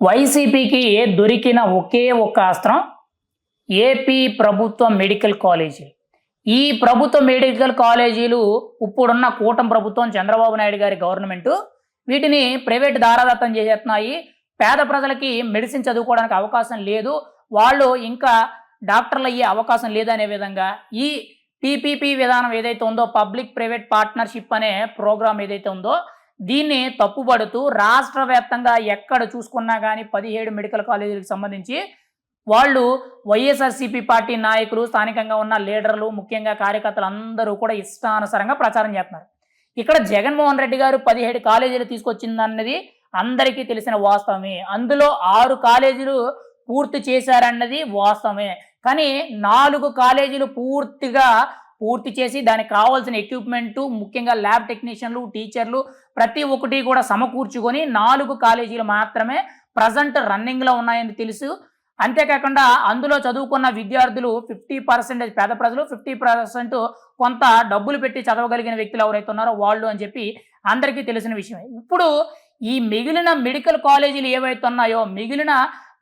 వైసీపీకి దొరికిన ఒకే ఒక్క అస్త్రం ఏపీ ప్రభుత్వ మెడికల్ కాలేజీ. ఈ ప్రభుత్వ మెడికల్ కాలేజీలు ఇప్పుడున్న కూటమి ప్రభుత్వం చంద్రబాబు నాయుడు గారి గవర్నమెంట్. వీటిని ప్రైవేట్ దారాదత్తం చేసేస్తున్నాయి. పేద ప్రజలకి మెడిసిన్ చదువుకోవడానికి అవకాశం లేదు. వాళ్ళు ఇంకా డాక్టర్లు అయ్యే అవకాశం లేదనే విధంగా ఈ పీపీపీ విధానం ఏదైతే ఉందో పబ్లిక్ ప్రైవేట్ పార్ట్నర్షిప్ అనే ప్రోగ్రామ్ ఏదైతే ఉందో దీన్ని తప్పుపడుతూ రాష్ట్ర వ్యాప్తంగా ఎక్కడ చూసుకున్నా కానీ పదిహేడు మెడికల్ కాలేజీలకు సంబంధించి వాళ్ళు వైఎస్ఆర్సీపీ పార్టీ నాయకులు స్థానికంగా ఉన్న లీడర్లు ముఖ్యంగా కార్యకర్తలు అందరూ కూడా ఇష్టానుసారంగా ప్రచారం చేస్తున్నారు. ఇక్కడ జగన్మోహన్ రెడ్డి గారు పదిహేడు కాలేజీలు తీసుకొచ్చిందన్నది అందరికీ తెలిసిన వాస్తవమే. అందులో ఆరు కాలేజీలు పూర్తి చేశారన్నది వాస్తవమే. కానీ నాలుగు కాలేజీలు పూర్తిగా పూర్తి చేసి దానికి కావాల్సిన ఎక్విప్మెంట్ ముఖ్యంగా ల్యాబ్ టెక్నీషియన్లు టీచర్లు ప్రతి ఒక్కటి కూడా సమకూర్చుకొని నాలుగు కాలేజీలు మాత్రమే ప్రజెంట్ రన్నింగ్లో ఉన్నాయని తెలుసు. అంతేకాకుండా అందులో చదువుకున్న విద్యార్థులు ఫిఫ్టీ పర్సెంటేజ్ పేద ప్రజలు ఫిఫ్టీ పర్సెంట్ కొంత డబ్బులు పెట్టి చదవగలిగిన వ్యక్తులు ఎవరైతే ఉన్నారో వాళ్ళు అని చెప్పి అందరికీ తెలిసిన విషయమే. ఇప్పుడు ఈ మిగిలిన మెడికల్ కాలేజీలు ఏవైతే ఉన్నాయో మిగిలిన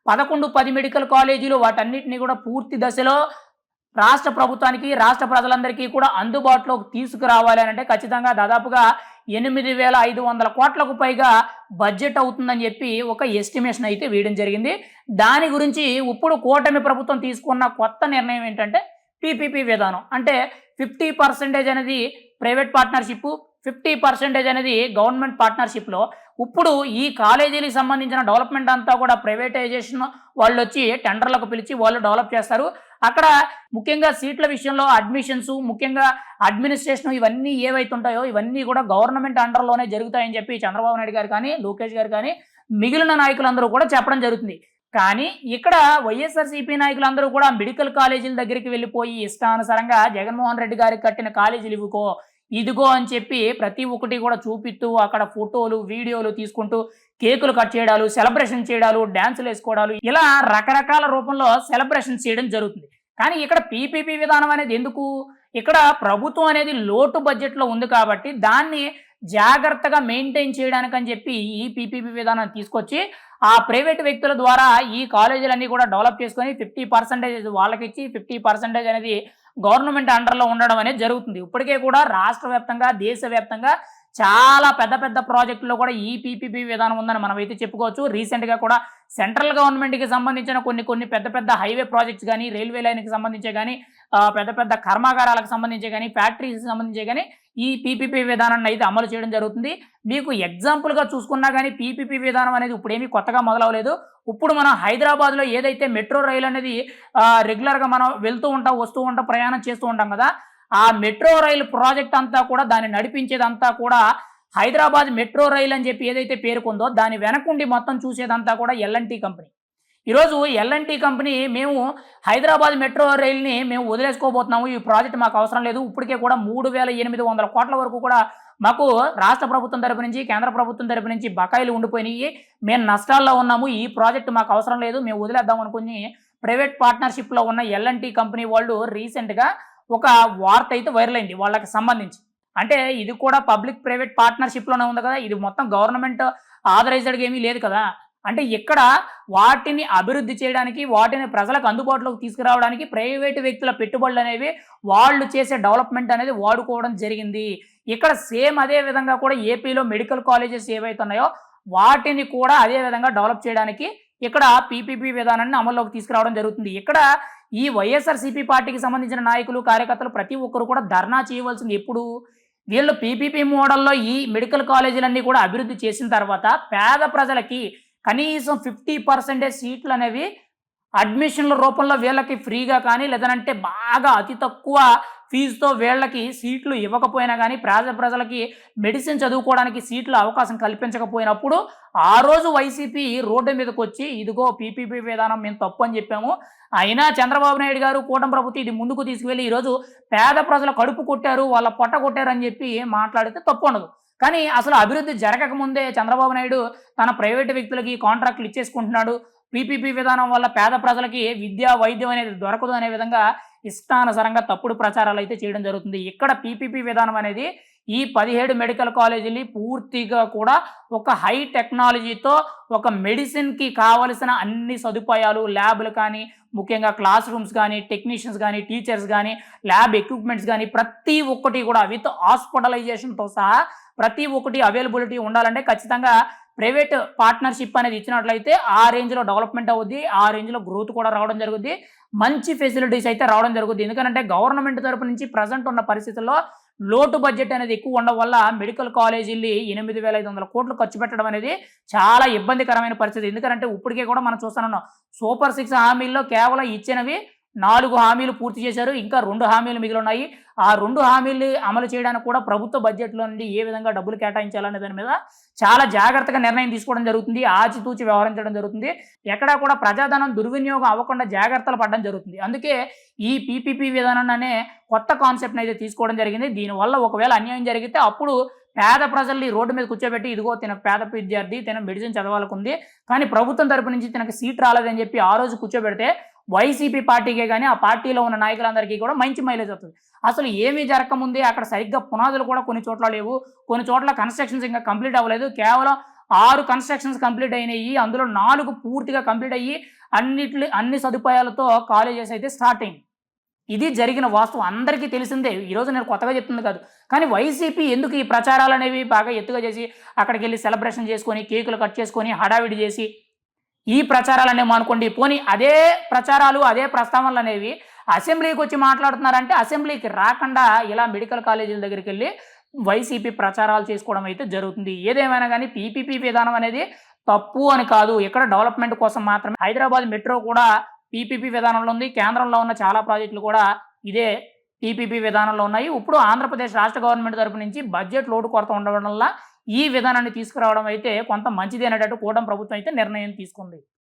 పదకొండు పది మెడికల్ కాలేజీలు వాటన్నిటిని కూడా పూర్తి దశలో రాష్ట్ర ప్రభుత్వానికి రాష్ట్ర ప్రజలందరికీ కూడా అందుబాటులోకి తీసుకురావాలి అని అంటే ఖచ్చితంగా దాదాపుగా ఎనిమిది వేల ఐదు వందల కోట్లకు పైగా బడ్జెట్ అవుతుందని చెప్పి ఒక ఎస్టిమేషన్ అయితే వేయడం జరిగింది. దాని గురించి ఇప్పుడు కూటమి ప్రభుత్వం తీసుకున్న కొత్త నిర్ణయం ఏంటంటే పీపీపీ విధానం. అంటే ఫిఫ్టీ పర్సెంటేజ్ అనేది ప్రైవేట్ పార్ట్నర్షిప్ ఫిఫ్టీ పర్సెంటేజ్ అనేది గవర్నమెంట్ పార్ట్నర్షిప్లో ఇప్పుడు ఈ కాలేజీలకు సంబంధించిన డెవలప్మెంట్ అంతా కూడా ప్రైవేటైజేషన్ వాళ్ళు వచ్చి టెండర్లకు పిలిచి వాళ్ళు డెవలప్ చేస్తారు. అక్కడ ముఖ్యంగా సీట్ల విషయంలో అడ్మిషన్స్ ముఖ్యంగా అడ్మినిస్ట్రేషన్ ఇవన్నీ ఏవైతే ఉంటాయో ఇవన్నీ కూడా గవర్నమెంట్ అండర్లోనే జరుగుతాయని చెప్పి చంద్రబాబు నాయుడు గారు కానీ లోకేష్ గారు కానీ మిగిలిన నాయకులందరూ కూడా చెప్పడం జరుగుతుంది. కానీ ఇక్కడ వైఎస్ఆర్సీపీ నాయకులందరూ కూడా మెడికల్ కాలేజీల దగ్గరికి వెళ్ళిపోయి ఇష్టానుసారంగా జగన్మోహన్ రెడ్డి గారికి కట్టిన కాలేజీలు ఇవ్వుకో ఇదిగో అని చెప్పి ప్రతి ఒక్కటి కూడా చూపిస్తూ అక్కడ ఫోటోలు వీడియోలు తీసుకుంటూ కేకులు కట్ చేయడాలు సెలబ్రేషన్ చేయడాలు డ్యాన్సులు వేసుకోవడాలు ఇలా రకరకాల రూపంలో సెలబ్రేషన్ చేయడం జరుగుతుంది. కానీ ఇక్కడ పీపీపీ విధానం అనేది ఎందుకు? ఇక్కడ ప్రభుత్వం అనేది లోటు బడ్జెట్లో ఉంది కాబట్టి దాన్ని జాగ్రత్తగా మెయింటైన్ చేయడానికి అని చెప్పి ఈ పీపీపీ విధానాన్ని తీసుకొచ్చి ఆ ప్రైవేట్ వ్యక్తుల ద్వారా ఈ కాలేజీలన్నీ కూడా డెవలప్ చేసుకొని ఫిఫ్టీ పర్సెంటేజ్ వాళ్ళకి ఇచ్చి ఫిఫ్టీ పర్సెంటేజ్ అనేది గవర్నమెంట్ అండర్లో ఉండడం అనేది జరుగుతుంది. ఇప్పటికే కూడా రాష్ట్ర వ్యాప్తంగా దేశవ్యాప్తంగా చాలా పెద్ద పెద్ద ప్రాజెక్టులో కూడా ఈ పీపీపీ విధానం ఉందని మనం అయితే చెప్పుకోవచ్చు. రీసెంట్గా కూడా సెంట్రల్ గవర్నమెంట్కి సంబంధించిన కొన్ని కొన్ని పెద్ద పెద్ద హైవే ప్రాజెక్ట్స్ కానీ రైల్వే లైన్కి సంబంధించే కానీ పెద్ద పెద్ద కర్మాగారాలకు సంబంధించి కానీ ఫ్యాక్టరీస్కి సంబంధించి కానీ ఈ పీపీపీ విధానాన్ని అయితే అమలు చేయడం జరుగుతుంది. మీకు ఎగ్జాంపుల్గా చూసుకున్నా కానీ పీపీపీ విధానం అనేది ఇప్పుడేమీ కొత్తగా మొదలవలేదు. ఇప్పుడు మనం హైదరాబాద్లో ఏదైతే మెట్రో రైలు అనేది రెగ్యులర్గా మనం వెళ్తూ ఉంటాం వస్తూ ఉంటాం ప్రయాణం చేస్తూ ఉంటాం కదా ఆ మెట్రో రైలు ప్రాజెక్ట్ అంతా కూడా దాన్ని నడిపించేదంతా కూడా హైదరాబాద్ మెట్రో రైలు అని చెప్పి ఏదైతే పేర్కొందో దాని వెనకుండి మొత్తం చూసేదంతా కూడా ఎల్ఎన్టీ కంపెనీ. ఈరోజు ఎల్ఎన్టీ కంపెనీ మేము హైదరాబాద్ మెట్రో రైల్ని మేము వదిలేసుకోబోతున్నాము. ఈ ప్రాజెక్ట్ మాకు అవసరం లేదు. ఇప్పటికే కూడా మూడు వేల ఎనిమిది వందల కోట్ల వరకు కూడా మాకు రాష్ట్ర ప్రభుత్వం తరపు నుంచి కేంద్ర ప్రభుత్వం తరపు నుంచి బకాయిలు ఉండిపోయినాయి. మేము నష్టాల్లో ఉన్నాము. ఈ ప్రాజెక్ట్ మాకు అవసరం లేదు. మేము వదిలేద్దాం అనుకుని ప్రైవేట్ పార్ట్నర్షిప్లో ఉన్న ఎల్ఎన్టీ కంపెనీ వాళ్ళు రీసెంట్గా ఒక వార్త అయితే వైరల్ అయింది వాళ్ళకి సంబంధించి. అంటే ఇది కూడా పబ్లిక్ ప్రైవేట్ పార్ట్నర్షిప్లోనే ఉంది కదా ఇది మొత్తం గవర్నమెంట్ ఆథరైజ్డ్గా ఏమీ లేదు కదా. అంటే ఇక్కడ వాటిని అభివృద్ధి చేయడానికి వాటిని ప్రజలకు అందుబాటులోకి తీసుకురావడానికి ప్రైవేటు వ్యక్తుల పెట్టుబడులు అనేవి వాళ్ళు చేసే డెవలప్మెంట్ అనేది వాడుకోవడం జరిగింది. ఇక్కడ సేమ్ అదే విధంగా కూడా ఏపీలో మెడికల్ కాలేజెస్ ఏవైతే ఉన్నాయో వాటిని కూడా అదే విధంగా డెవలప్ చేయడానికి ఇక్కడ పీపీపీ విధానాన్ని అమల్లోకి తీసుకురావడం జరుగుతుంది. ఇక్కడ ఈ వైఎస్ఆర్సీపీ పార్టీకి సంబంధించిన నాయకులు కార్యకర్తలు ప్రతి ఒక్కరు కూడా ధర్నా చేయవలసింది ఎప్పుడు? వీళ్ళు పీపీపీ మోడల్లో ఈ మెడికల్ కాలేజీలన్నీ కూడా అభివృద్ధి చేసిన తర్వాత పేద ప్రజలకి కనీసం ఫిఫ్టీ పర్సెంటేజ్ సీట్లు అనేవి అడ్మిషన్ల రూపంలో వీళ్ళకి ఫ్రీగా కానీ లేదనంటే బాగా అతి తక్కువ ఫీజుతో వీళ్ళకి సీట్లు ఇవ్వకపోయినా కానీ ప్రజ ప్రజలకి మెడిసిన్ చదువుకోవడానికి సీట్లు అవకాశం కల్పించకపోయినప్పుడు ఆ రోజు వైసీపీ రోడ్డు మీదకి వచ్చి ఇదిగో పీపీపీ విధానం మేము తప్పు అని చెప్పాము. అయినా చంద్రబాబు నాయుడు గారు కూటమి ప్రభుత్వం ఇది ముందుకు తీసుకువెళ్ళి ఈరోజు పేద ప్రజల కడుపు కొట్టారు వాళ్ళ పొట్ట కొట్టారు అని చెప్పి మాట్లాడితే తప్పు ఉండదు. కానీ అసలు అభివృద్ధి జరగకముందే చంద్రబాబు నాయుడు తన ప్రైవేటు వ్యక్తులకి కాంట్రాక్ట్లు ఇచ్చేసుకుంటున్నాడు. పీపీపీ విధానం వల్ల పేద ప్రజలకి విద్య వైద్యం అనేది దొరకదు అనే విధంగా ఇష్టానుసారంగా తప్పుడు ప్రచారాలు అయితే చేయడం జరుగుతుంది. ఇక్కడ పీపీపీ విధానం అనేది ఈ పదిహేడు మెడికల్ కాలేజీలు పూర్తిగా కూడా ఒక హై టెక్నాలజీతో ఒక మెడిసిన్కి కావలసిన అన్ని సదుపాయాలు ల్యాబ్లు కానీ ముఖ్యంగా క్లాస్ రూమ్స్ కానీ టెక్నీషియన్స్ కానీ టీచర్స్ కానీ ల్యాబ్ ఎక్విప్మెంట్స్ కానీ ప్రతి ఒక్కటి కూడా విత్ హాస్పిటలైజేషన్తో సహా ప్రతి ఒక్కటి అవైలబిలిటీ ఉండాలంటే ఖచ్చితంగా ప్రైవేట్ పార్ట్నర్షిప్ అనేది ఇచ్చినట్లయితే ఆ రేంజ్లో డెవలప్మెంట్ అవుద్ది ఆ రేంజ్లో గ్రోత్ కూడా రావడం జరుగుద్ది మంచి ఫెసిలిటీస్ అయితే రావడం జరుగుద్ది. ఎందుకంటే గవర్నమెంట్ తరపు నుంచి ప్రజెంట్ ఉన్న పరిస్థితుల్లో లోటు బడ్జెట్ అనేది ఎక్కువ ఉండడం వల్ల మెడికల్ కాలేజీలు ఎనిమిది వేల ఐదు వందల కోట్లు ఖర్చు పెట్టడం అనేది చాలా ఇబ్బందికరమైన పరిస్థితి. ఎందుకంటే ఇప్పటికే కూడా మనం చూస్తున్నాం సూపర్ సిక్స్ హామీల్లో కేవలం ఇచ్చినవి నాలుగు హామీలు పూర్తి చేశారు ఇంకా రెండు హామీలు మిగిలి ఉన్నాయి ఆ రెండు హామీలు అమలు చేయడానికి కూడా ప్రభుత్వ బడ్జెట్లో నుండి ఏ విధంగా డబ్బులు కేటాయించాలనే దాని మీద చాలా జాగ్రత్తగా నిర్ణయం తీసుకోవడం జరుగుతుంది ఆచితూచి వ్యవహరించడం జరుగుతుంది. ఎక్కడా కూడా ప్రజాధనం దుర్వినియోగం అవ్వకుండా జాగ్రత్తలు పడడం జరుగుతుంది. అందుకే ఈ పీపీపీ విధానం అనే కొత్త కాన్సెప్ట్ని అయితే తీసుకోవడం జరిగింది. దీనివల్ల ఒకవేళ అన్యాయం జరిగితే అప్పుడు పేద ప్రజల్ని రోడ్డు మీద కూర్చోబెట్టి ఇదిగో తిన పేద విద్యార్థి తిన మెడిసిన్ చదవాలకుంది కానీ ప్రభుత్వం తరపు నుంచి తనకు సీట్ రాలేదని చెప్పి ఆ రోజు కూర్చోబెడితే వైసీపీ పార్టీకే కానీ ఆ పార్టీలో ఉన్న నాయకులందరికీ కూడా మంచి మైలేజ్ వస్తుంది. అసలు ఏమీ జరగకముందే అక్కడ సరిగ్గా పునాదులు కూడా కొన్ని చోట్ల లేవు. కొన్ని చోట్ల కన్స్ట్రక్షన్స్ ఇంకా కంప్లీట్ అవ్వలేదు. కేవలం ఆరు కన్స్ట్రక్షన్స్ కంప్లీట్ అయినాయి. అందులో నాలుగు పూర్తిగా కంప్లీట్ అయ్యి అన్నిటి అన్ని సదుపాయాలతో కాలేజెస్ అయితే స్టార్ట్ అయింది ఇది జరిగిన వాస్తవం. అందరికీ తెలిసిందే. ఈరోజు నేను కొత్తగా చెప్తుంది కాదు. కానీ వైసీపీ ఎందుకు ఈ ప్రచారాలు అనేవి బాగా ఎత్తుగా చేసి అక్కడికి వెళ్ళి సెలబ్రేషన్ చేసుకొని కేకులు కట్ చేసుకొని హడావిడి చేసి ఈ ప్రచారాలు అనేవి అనుకోండి పోనీ అదే ప్రచారాలు అదే ప్రస్తావనలు అనేవి అసెంబ్లీకి వచ్చి మాట్లాడుతున్నారంటే అసెంబ్లీకి రాకుండా ఇలా మెడికల్ కాలేజీల దగ్గరికి వెళ్ళి వైసీపీ ప్రచారాలు చేసుకోవడం అయితే జరుగుతుంది. ఏదేమైనా కానీ పీపీపీ విధానం అనేది తప్పు అని కాదు. ఇక్కడ డెవలప్మెంట్ కోసం మాత్రమే హైదరాబాద్ మెట్రో కూడా పీపీపీ విధానంలో ఉంది. కేంద్రంలో ఉన్న చాలా ప్రాజెక్టులు కూడా ఇదే పీపీపీ విధానంలో ఉన్నాయి. ఇప్పుడు ఆంధ్రప్రదేశ్ రాష్ట్ర గవర్నమెంట్ తరపు నుంచి బడ్జెట్ లోటు కొరత ఉండడం వల్ల ఈ విధానాన్ని తీసుకురావడం అయితే కొంత మంచిది అనేటట్టు కూటమి ప్రభుత్వం అయితే నిర్ణయం తీసుకుంది.